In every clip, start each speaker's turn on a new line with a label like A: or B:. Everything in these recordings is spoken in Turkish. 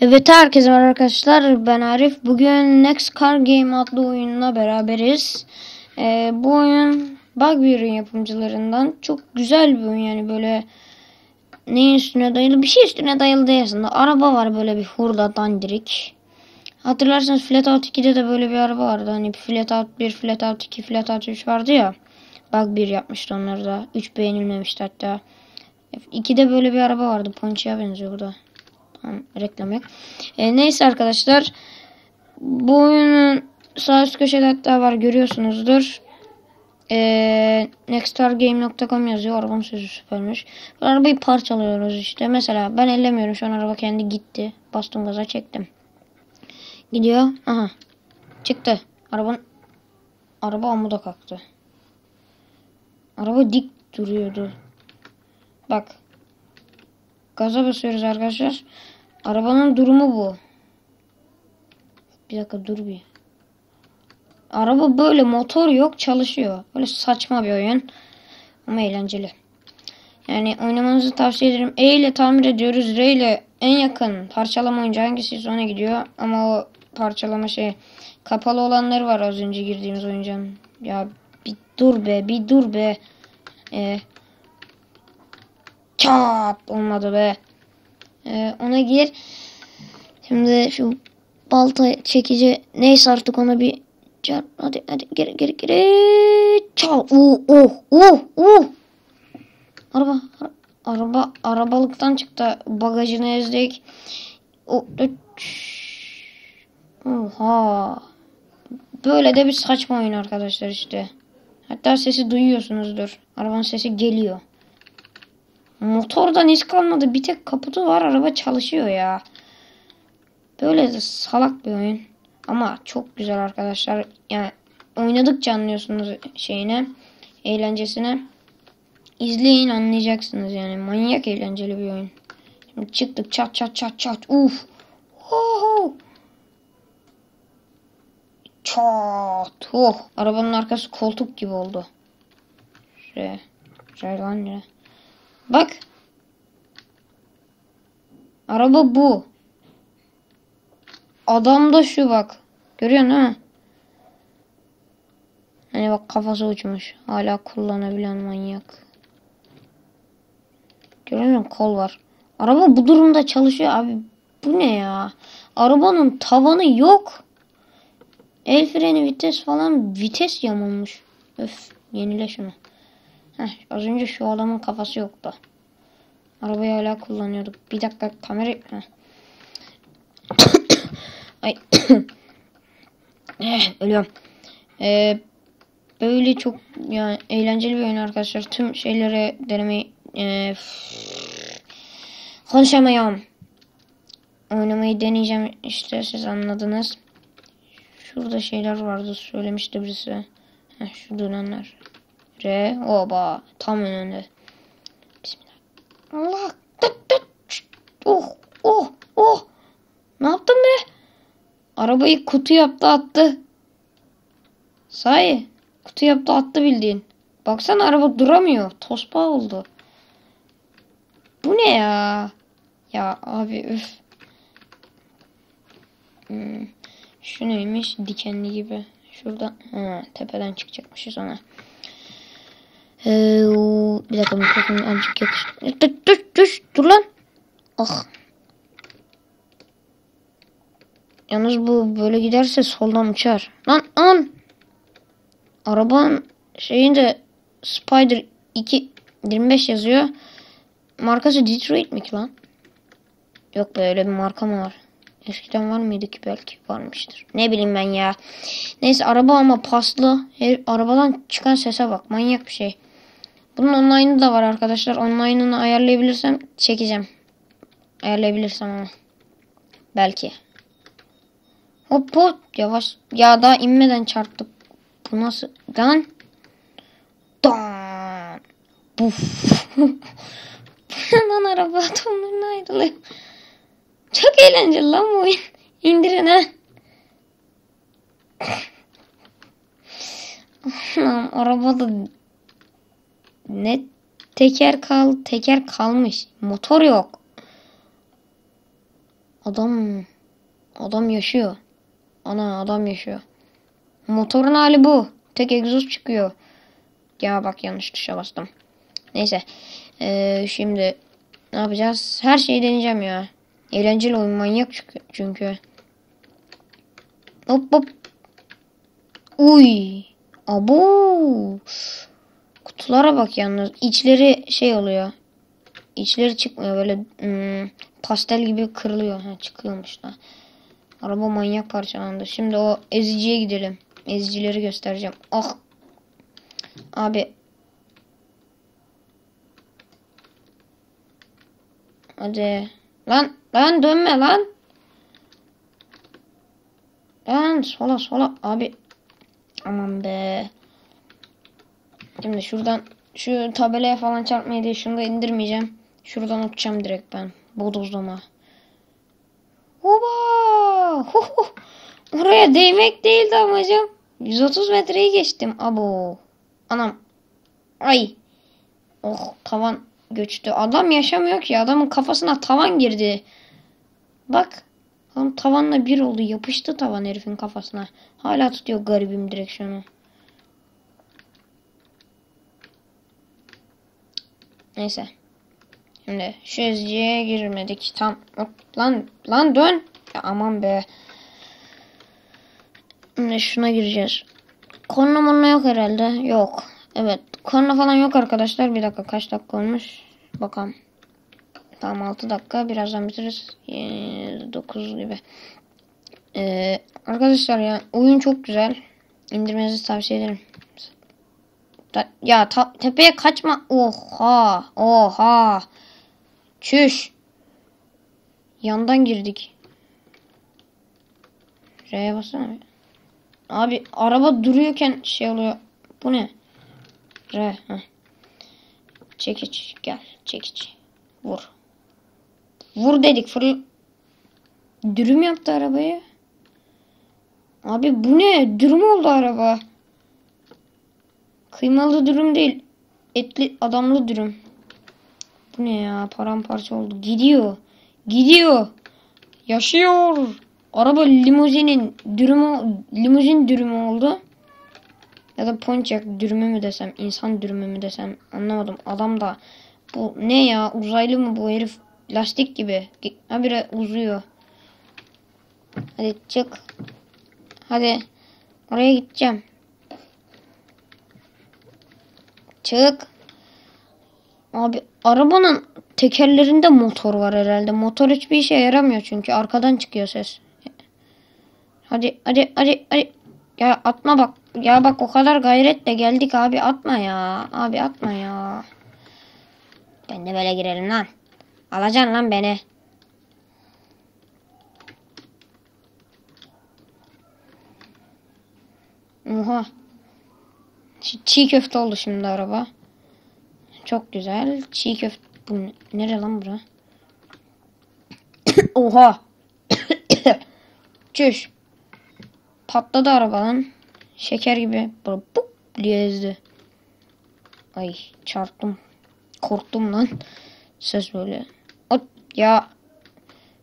A: Evet herkese merhaba arkadaşlar ben Arif. Bugün Next Car Game adlı oyunla beraberiz. Ee, bu oyun Bugbear'ın yapımcılarından. Çok güzel bir oyun yani böyle neyin üstüne dayalı bir şey üstüne dayalı değil aslında. Araba var böyle bir hurda dandirik. Hatırlarsanız Flatout 2'de de böyle bir araba vardı. Hani Flatout 1, Flatout 2, Flatout 3 vardı ya. Bugbear yapmıştı onları da. 3 beğenilmemişti hatta. 2'de böyle bir araba vardı. Ponça'ya benziyor bu da. Reklam yok. E, neyse arkadaşlar. Bu oyunun sağ üst köşede hatta var görüyorsunuzdur. E, nextstargame.com yazıyor. Arabanın sözü süpermiş. Arabayı parçalıyoruz işte. Mesela ben ellemiyorum. Şu an araba kendi gitti. Bastım gaza çektim. Gidiyor. Aha. Çıktı. Arabanın araba amuda kalktı. Araba dik duruyordu. Bak. Gaza basıyoruz arkadaşlar. Arabanın durumu bu. Bir dakika dur bir. Araba böyle motor yok çalışıyor. Böyle saçma bir oyun. Ama eğlenceli. Yani oynamanızı tavsiye ederim. E ile tamir ediyoruz. R ile en yakın parçalama oyuncu hangisi sonra gidiyor. Ama o parçalama şey kapalı olanları var az önce girdiğimiz oyuncağın. Ya bir dur be bir dur be. Ee, çat olmadı be. Ee, ona gir. Şimdi şu balta çekici neyse artık ona bir çarp. Hadi hadi geri geri geri. Çal. Uh uh uh uh. Araba araba arabalıktan çıktı. Bagajını ezdik. Oh, Oha. Böyle de bir saçma oyun arkadaşlar işte. Hatta sesi duyuyorsunuzdur. Arabanın sesi geliyor. Motordan iz kalmadı. Bir tek kaputu var. Araba çalışıyor ya. Böyle de salak bir oyun. Ama çok güzel arkadaşlar. Yani oynadıkça anlıyorsunuz şeyine. Eğlencesine. İzleyin anlayacaksınız yani. Manyak eğlenceli bir oyun. Şimdi çıktık çat çat çat çat. Uf. Oho. Çat. Oh. Arabanın arkası koltuk gibi oldu. Şuraya. Şuraya lan ya. Bak. Araba bu. Adam da şu bak. Görüyorsun değil mi? Hani bak kafası uçmuş. Hala kullanabilen manyak. Görüyor musun? Kol var. Araba bu durumda çalışıyor abi. Bu ne ya? Arabanın tavanı yok. El freni vites falan vites yamulmuş. Öf yenile şunu. Heh, az önce şu adamın kafası yoktu. Arabayı hala kullanıyorduk. Bir dakika kamera... Ay. eh, ölüyorum. Ee, böyle çok yani eğlenceli bir oyun arkadaşlar. Tüm şeyleri denemeyi e, konuşamıyorum. Oynamayı deneyeceğim. İşte siz anladınız. Şurada şeyler vardı söylemişti birisi. Heh, şu dönenler. R. Oba. Tam önünde. Bismillah. Allah. Tıt tıt. Oh. Oh. Oh. Ne yaptın be? Arabayı kutu yaptı attı. Sahi. Kutu yaptı attı bildiğin. Baksana araba duramıyor. Tospa oldu. Bu ne ya? Ya abi üf. Hmm. Şu neymiş? Dikenli gibi. Şuradan. Ha, tepeden çıkacakmışız ona. Ee, bir dakika mikrofonu azıcık yakış. Dur, dur, dur, dur lan. Ah. Yalnız bu böyle giderse soldan uçar. Lan lan. Arabanın şeyinde Spider 2 25 yazıyor. Markası Detroit mi ki lan? Yok böyle bir marka mı var? Eskiden var mıydı ki belki varmıştır. Ne bileyim ben ya. Neyse araba ama paslı. Her, arabadan çıkan sese bak. Manyak bir şey. Bunun online'ı da var arkadaşlar. Online'ını ayarlayabilirsem çekeceğim. Ayarlayabilirsem ama. Belki. Hop hop. Yavaş. Ya daha inmeden çarptık. Bu nasıl? Lan. Dan. Buf. Lan araba atomlarına ayrılıyor. Çok eğlenceli lan bu oyun. İndirin ha. Lan arabada ne teker kal teker kalmış. Motor yok. Adam adam yaşıyor. Ana adam yaşıyor. Motorun hali bu. Tek egzoz çıkıyor. Ya bak yanlış tuşa bastım. Neyse. Ee, şimdi ne yapacağız? Her şeyi deneyeceğim ya. Eğlenceli oyun manyak çünkü. Hop hop. Uy. Abo. Kutulara bak yalnız. İçleri şey oluyor. İçleri çıkmıyor böyle hmm, pastel gibi kırılıyor. Ha, çıkıyormuş da. Araba manyak parçalandı. Şimdi o eziciye gidelim. Ezicileri göstereceğim. Ah. Abi. Hadi. Lan lan dönme lan. Lan sola sola abi. Aman be. Şimdi şuradan şu tabelaya falan çarpmayı diye şunu da indirmeyeceğim. Şuradan uçacağım direkt ben. Bodozlama. Oba! Huhu! Oraya değmek değildi amacım. 130 metreyi geçtim. Abo. Anam. Ay. Oh tavan göçtü. Adam yaşamıyor ki. Adamın kafasına tavan girdi. Bak. Adam tavanla bir oldu. Yapıştı tavan herifin kafasına. Hala tutuyor garibim direksiyonu. Neyse. Şimdi şu ezciye girmedik. Tam lan lan dön. Ya aman be. Şimdi şuna gireceğiz. Korna morna yok herhalde. Yok. Evet. Korna falan yok arkadaşlar. Bir dakika kaç dakika olmuş. Bakalım. Tamam 6 dakika. Birazdan bitiririz. 9 gibi. Ee, arkadaşlar ya oyun çok güzel. İndirmenizi tavsiye ederim. Da- ya tepeye kaçma. Oha. Oha. Çüş. Yandan girdik. R'ye bassana. Abi araba duruyorken şey oluyor. Bu ne? R. Heh. Çekiç. Gel. Çekiç. Vur. Vur dedik. Fırl... Dürüm yaptı arabayı. Abi bu ne? Dürüm oldu araba. Kıymalı dürüm değil. Etli adamlı dürüm. Bu ne ya? Paramparça oldu. Gidiyor. Gidiyor. Yaşıyor. Araba limuzinin dürümü limuzin dürümü oldu. Ya da ponçak dürümü mü desem, insan dürümü mü desem anlamadım. Adam da bu ne ya? Uzaylı mı bu herif? Lastik gibi. Habire uzuyor. Hadi çık. Hadi. Oraya gideceğim. Çık. Abi arabanın tekerlerinde motor var herhalde. Motor hiçbir işe yaramıyor çünkü arkadan çıkıyor ses. Hadi hadi hadi hadi. Ya atma bak. Ya bak o kadar gayretle geldik abi atma ya. Abi atma ya. Ben de böyle girelim lan. Alacaksın lan beni. Oha. Çiğ köfte oldu şimdi araba. Çok güzel. Çiğ köfte. Bu ne- nere lan bura? Oha. Çüş. Patladı araba lan. Şeker gibi. Böyle bup diye ezdi. Ay çarptım. Korktum lan. Ses böyle. Ot ya.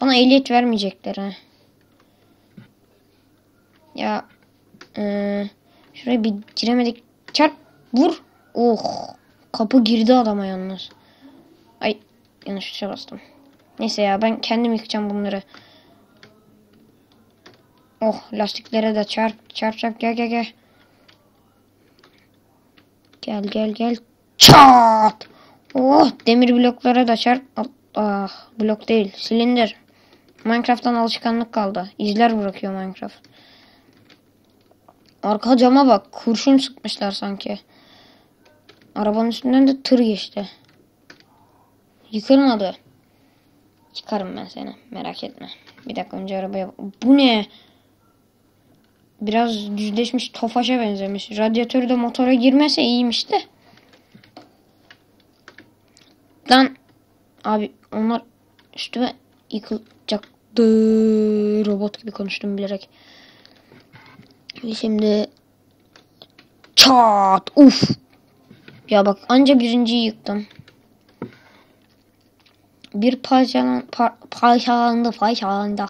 A: Bana ehliyet vermeyecekler ha. Ya. Eee şuraya bir giremedik. Çarp. Vur. Oh. Kapı girdi adama yalnız. Ay yanlış tuşa bastım. Neyse ya ben kendim yıkacağım bunları. Oh lastiklere de çarp çarp çarp gel gel gel. Gel gel gel. Çat. Oh demir bloklara da çarp. Ah blok değil silindir. Minecraft'tan alışkanlık kaldı. İzler bırakıyor Minecraft. Arka cama bak. Kurşun sıkmışlar sanki. Arabanın üstünden de tır geçti. Yıkılmadı. Çıkarım ben seni. Merak etme. Bir dakika önce arabaya... Bu ne? Biraz düzleşmiş tofaşa benzemiş. Radyatörü de motora girmese iyiymiş de. Lan. Abi onlar üstüme yıkılacaktı. Robot gibi konuştum bilerek. Şimdi çat uf ya bak anca birinciyi yıktım. bir parçalan, par, parçalandı parçalandı.